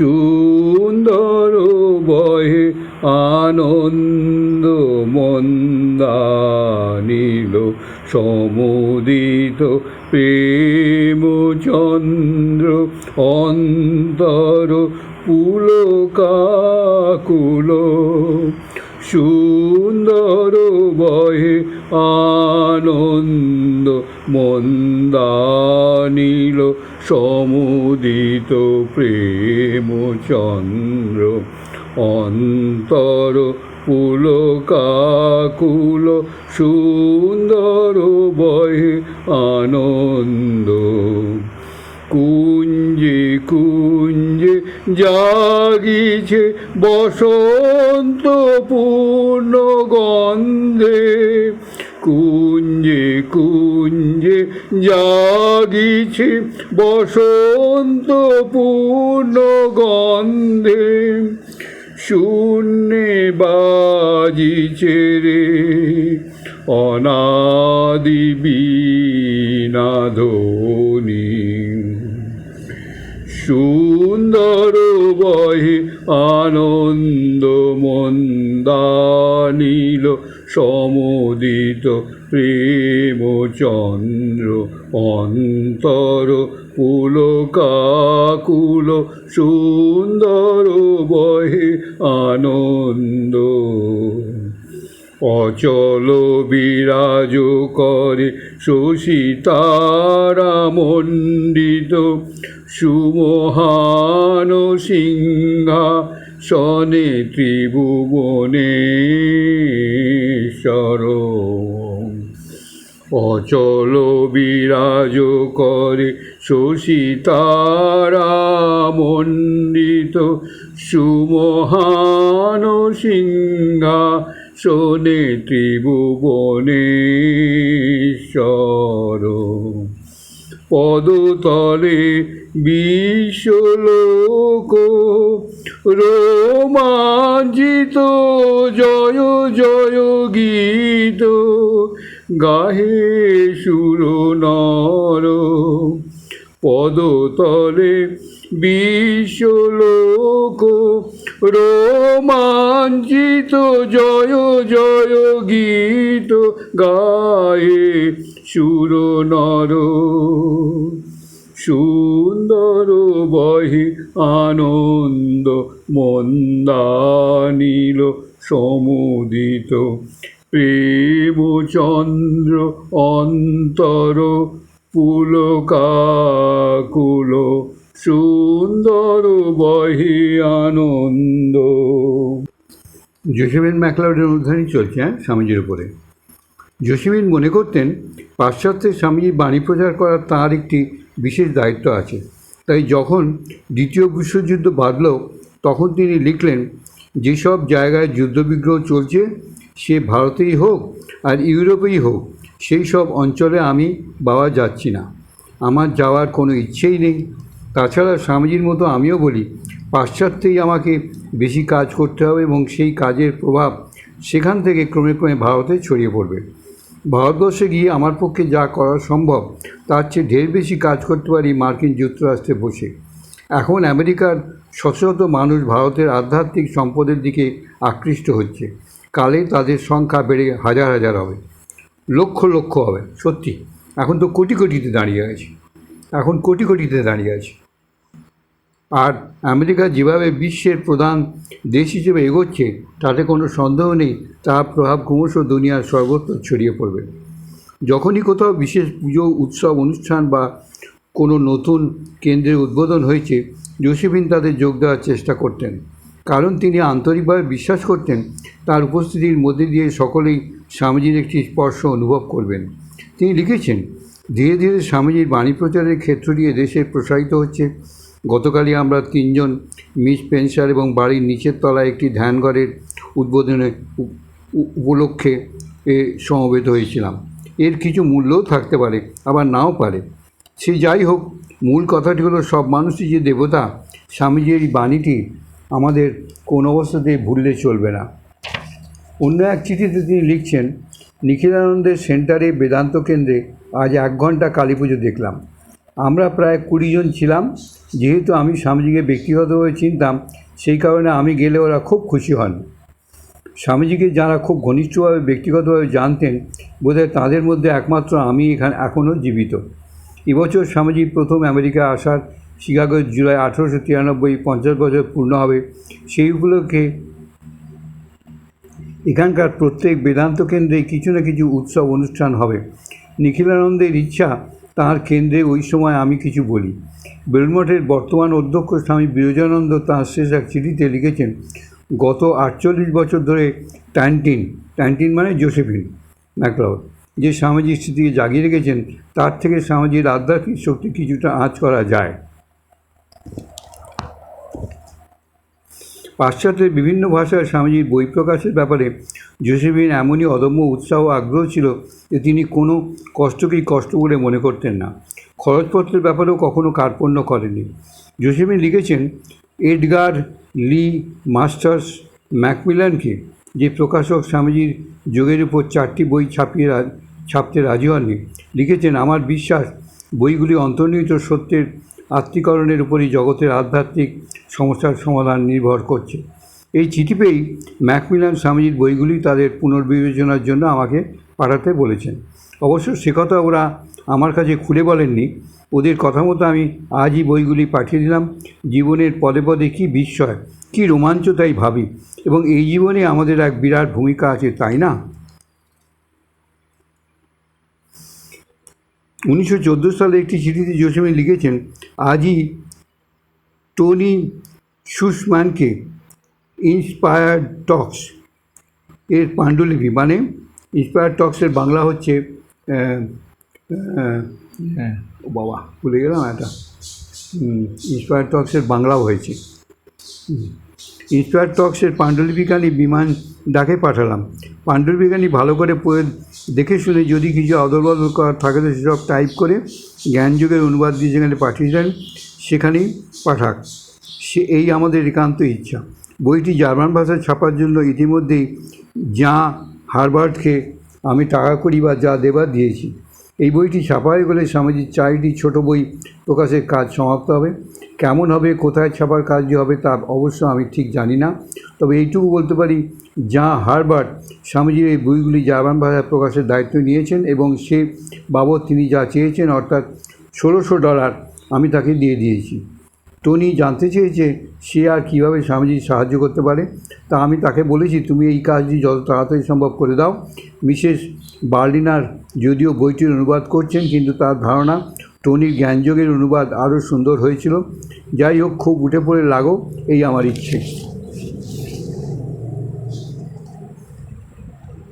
সুন্দর বহে আনন্দ মন্দানিল সমুদিত প্রেম চন্দ্র অন্তর পুলকাকুল সুন্দর বহে আনন্দ মন্দানিল সমুদিত প্রেম চন্দ্র অন্তর পুলকাকুল সুন্দর বহে আনন্দ। কুঞ্জে কুঞ্জে জাগিছে বসন্ত পূর্ণ গন্ধে। কুঞ্জে কুঞ্জে জাগিছে বসন্ত পূর্ণ গন্ধে। শূন্যে বাজিছে রে অনাদি বীণাধ্বনি সুন্দর বহে আনন্দ মন্দানিল সমুদিত প্রেম চন্দ্র অন্তর পুলকাকুল সুন্দর বহে আনন্দ। অচল বিরাজ করে শশীতারামণ্ডিত সুমহান সিংহা সনে ত্রিভুবনেশ্বর অচল বিরাজ করে শশীতারামণ্ডিত সুমহান সিংহা শোনে ত্রিভুবনেশ্বর পদতলে বিশ্বলোক রোমাঞ্জিত জয় জয় গীত গাহে সুর নর। পদতলে বিশ্বলোক রোমাঞ্জিত জয় জয় গীত গায়ে সুর নর, সুন্দর বহি আনন্দ, মন্দানিল সমুদিত। প্রেমচন্দ্র অন্তর পুলকাকুল সুন্দর বহি আনন্দ। জোসেফিন ম্যাকলাউডের উদ্ধারই চলছে হ্যাঁ স্বামীজির উপরে। জোসেফিন মনে করতেন, পাশ্চাত্যের স্বামীজির বাণী প্রচার করার তাঁর একটি বিশেষ দায়িত্ব আছে। তাই যখন দ্বিতীয় বিশ্বযুদ্ধ বাঁধল, তখন তিনি লিখলেন, যেসব জায়গায় যুদ্ধবিগ্রহ চলছে, সে ভারতেই হোক আর ইউরোপেই হোক, সেই সব অঞ্চলে আমি বাবা যাচ্ছি না। আমার যাওয়ার কোনো ইচ্ছেই নেই। তাছাড়া স্বামীজির মতো আমিও বলি, পাশ্চাত্যেই আমাকে বেশি কাজ করতে হবে এবং সেই কাজের প্রভাব সেখান থেকে ক্রমে ক্রমে ভারতে ছড়িয়ে পড়বে। ভারতবর্ষে গিয়ে আমার পক্ষে যা করা সম্ভব, তার চেয়ে ঢের বেশি কাজ করতে পারি মার্কিন যুক্তরাষ্ট্রে বসে। এখন আমেরিকার শত মানুষ ভারতের আধ্যাত্মিক সম্পদের দিকে আকৃষ্ট হচ্ছে। কালে তাদের সংখ্যা বেড়ে হাজার হাজার হবে। লক্ষ লক্ষ হবে, সত্যি। এখন তো কোটি কোটিতে দাঁড়িয়ে আছে। এখন কোটি কোটিতে দাঁড়িয়ে আছে। আর আমেরিকা যেভাবে বিশ্বের প্রধান দেশ হিসেবে এগোচ্ছে, তাতে কোনো সন্দেহ নেই তার প্রভাব ক্রমশ দুনিয়ার সর্বত্র ছড়িয়ে পড়বে। যখনই কোথাও বিশেষ পুজো, উৎসব, অনুষ্ঠান বা কোনো নতুন কেন্দ্রের উদ্বোধন হয়েছে, জোসেফিন তাদের যোগ দেওয়ার চেষ্টা করতেন। কারণ তিনি আন্তরিকভাবে বিশ্বাস করতেন, তার উপস্থিতির মধ্যে দিয়ে সকলেই স্বামীজির একটি স্পর্শ অনুভব করবেন। তিনি লিখেছেন, ধীরে ধীরে স্বামীজির বাণী প্রচারের ক্ষেত্রটি দেশে প্রসারিত হচ্ছে। গতকালই আমরা তিনজন মিস পেনসার এবং বাড়ির নিচের তলায় একটি ধ্যানঘরের উদ্বোধনে উপ- উপ- উপলক্ষে এ সমবেত হয়েছিলাম। এর কিছু মূল্যও থাকতে পারে, আবার নাও পারে। সে যাই হোক, মূল কথাটি হলো, সব মানুষই যে দেবতা, স্বামীজির এই বাণীটি আমাদের কোন অবস্থাতেই ভুললে চলবে না। অন্য এক চিঠিতে তিনি লিখছেন, নিখিলানন্দের সেন্টারে বেদান্ত কেন্দ্রে আজ এক ঘণ্টা কালী পুজো দেখলাম। আমরা প্রায় কুড়ি জন ছিলাম। যেহেতু আমি স্বামীজিকে ব্যক্তিগতভাবে চিনতাম, সেই কারণে আমি গেলে ওরা খুব খুশি হন। স্বামীজিকে যারা খুব ঘনিষ্ঠভাবে ব্যক্তিগতভাবে জানতেন, বোধহয় তাদের মধ্যে একমাত্র আমি এখানে এখনও জীবিত। এবছর স্বামীজি প্রথম আমেরিকা আসার শিকাগো জুলাই আঠেরোশো তিরানব্বই পঞ্চাশ বছর পূর্ণ হবে, সেই উপলক্ষে এখানকার প্রত্যেক বেদান্ত কেন্দ্রে কিছু না কিছু উৎসব অনুষ্ঠান হবে। নিখিলানন্দের ইচ্ছা তার কেন্দ্রে ওই সময় আমি কিছু বলি। বেলমঠের বর্তমান অধ্যক্ষ স্বামী বিরজানন্দ তাঁর শেষ এক চিঠিতে লিখেছেন, গত আটচল্লিশ বছর ধরে ট্যান্টিন ট্যান্টিন মানে জোসেফিন ম্যাকলাউড যে সামাজিক স্থিতিকে জাগিয়ে রেখেছেন, তার থেকে সামাজিক আধ্যাত্মিক শক্তি কিছুটা আঁচ করা যায়। পাশ্চাত্যের বিভিন্ন ভাষায় স্বামীজির বই প্রকাশের ব্যাপারে জোসেফিন এমনই অদম্য উৎসাহ আগ্রহ ছিল যে তিনি কোনো কষ্টকেই কষ্ট বলে মনে করতেন না। খরচপত্রের ব্যাপারেও কখনো কার্পণ্য করেনি জোসেফিন লিখেছেন, এডগার লি মাস্টার্স ম্যাকমিলানকে যে প্রকাশক স্বামীজির যোগের উপর চারটি বই ছাপিয়ে ছাপতে রাজি হননি। লিখেছেন, আমার বিশ্বাস, বইগুলি অন্তর্নিহিত সত্যের আত্মীকরণের উপরই জগতের আধ্যাত্মিক সমস্যার সমাধান নির্ভর করছে। এই চিঠি পেয়েই ম্যাকমিলান স্বামীজির বইগুলি তাদের পুনর্বিবেচনার জন্য আমাকে পাঠাতে বলেছেন। অবশ্য সে কথা ওরা আমার কাছে খুলে বলেননি। ওদের কথা মতো আমি আজই বইগুলি পাঠিয়ে দিলাম। জীবনের পদে পদে কী বিস্ময়, কী রোমাঞ্চ তাই ভাবি। এবং এই জীবনে আমাদের এক বিরাট ভূমিকা আছে, তাই না? উনিশশো চোদ্দ সালে একটি চিঠিতে জোসেফিন লিখেছেন আজই টনি সুসম্যানকে ইন্সপায়ার্ড টক্স এর পাণ্ডুলিপি। মানে ইন্সপায়ার টক্সের বাংলা হচ্ছে হ্যাঁ। ও বাবা ভুলে গেলাম এটা ইন্সপায়ার টক্সের বাংলাও হয়েছে। ইন্সপায়ার টক্সের পাণ্ডুলিপিখানি বিমান ডাকে পাঠালাম। পাণ্ডুলিপিখানি ভালো করে পড়ে দেখে শুনে যদি কিছু অদল বদল করার থাকে তো সেসব টাইপ করে জ্ঞানযুগের অনুবাদ দিয়ে যেখানে পাঠিয়ে দেন, সেখানেই পাঠাক। সে এই আমাদের একান্ত ইচ্ছা। বইটি জার্মান ভাষায় ছাপার জন্য ইতিমধ্যেই যা হারবার্টকে আমি টাকা করি বা যা দেবার দিয়েছি। এই বইটি ছাপা হয়ে গেলে স্বামীজির চারটি ছোট বই প্রকাশের কাজ সমাপ্ত হবে। কেমন হবে, কোথায় ছাপার কাজ যে হবে তা অবশ্য আমি ঠিক জানি না। তবে এইটুকু বলতে পারি, যা হারবার্ট স্বামীজির এই বইগুলি জার্মান ভাষায় প্রকাশের দায়িত্ব নিয়েছেন এবং সে বাবদ তিনি যা চেয়েছেন, অর্থাৎ ষোলোশো ডলার আমি তাকে দিয়ে দিয়েছি। টনি জানতে চেয়েছে সে আর কীভাবে স্বামীজির সাহায্য করতে পারে। তা আমি তাকে বলেছি, তুমি এই কাজটি যত তাড়াতাড়ি সম্ভব করে দাও। মিসেস বার্লিনার যদিও বইটির অনুবাদ করছেন, কিন্তু তার ধারণা টনির জ্ঞানযোগের অনুবাদ আরও সুন্দর হয়েছিল। যাই হোক, খুব উঠে পড়ে লাগো, এই আমার ইচ্ছে।